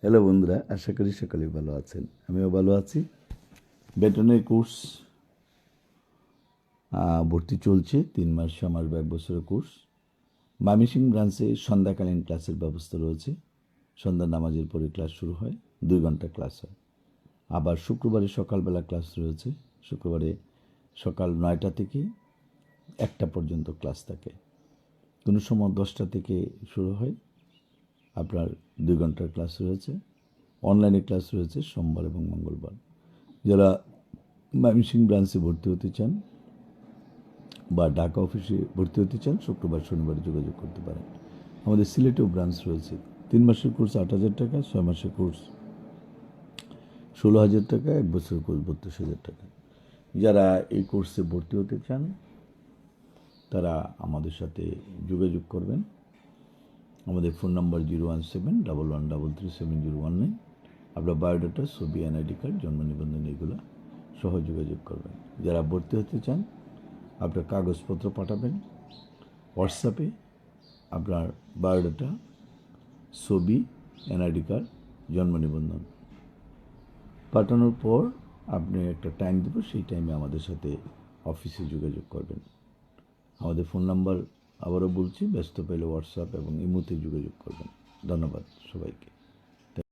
Hello বন্ধুরা, আশা করি সকলে ভালো আছেন। আমিও ভালো আছি। বেতনের কোর্স ভর্তি চলছে, তিন মাস ছ মাস এক বছরের কোর্স। মামিসিং ব্রাঞ্চে সন্ধ্যাকালীন ক্লাসের ব্যবস্থা রয়েছে। সন্ধ্যা নামাজের পরে ক্লাস শুরু হয়, দুই ঘণ্টা ক্লাস হয়। আবার শুক্রবারে সকালবেলা ক্লাস রয়েছে। শুক্রবারে সকাল নয়টা থেকে একটা পর্যন্ত ক্লাস থাকে। কোনো সময় দশটা থেকে শুরু হয় আপনার দুই ঘণ্টার ক্লাস রয়েছে। অনলাইনে ক্লাস রয়েছে সোমবার এবং মঙ্গলবার। যারা ময়মনসিংহ ব্রাঞ্চে ভর্তি হতে চান বা ঢাকা অফিসে ভর্তি হতে চান, শুক্রবার, শনিবার যোগাযোগ করতে পারেন। আমাদের সিলেটেও ব্রাঞ্চ রয়েছে। তিন মাসের কোর্স আট হাজার টাকা, ছয় মাসের কোর্স ষোলো হাজার টাকা, এক বছরের কোর্স বত্রিশ হাজার টাকা। যারা এই কোর্সে ভর্তি হতে চান, তারা আমাদের সাথে যোগাযোগ করবেন। আমাদের phone number zero one seven double one double three seven zero one nine. আপনার বায়োডাটা, ছবি এনআইডি কার্ড জন্ম নিবন্ধন এগুলো সহ যোগাযোগ করবেন। যারা ভর্তি হতে চান, আপনার কাগজপত্র পাঠাবেন। হোয়াটসঅ্যাপে আপনার বায়োডাটা, ছবি এনআইডি কার্ড জন্ম নিবন্ধন পাঠানোর পর আপনি একটা টাইম দেবো সেই টাইমে আমাদের সাথে অফিসে যোগাযোগ করবেন। আমাদের ফোন নাম্বার আবারও বলছি ব্যস্ত পেলে হোয়াটসঅ্যাপ এবং ইমোতে যোগাযোগ করবেন। ধন্যবাদ সবাইকে।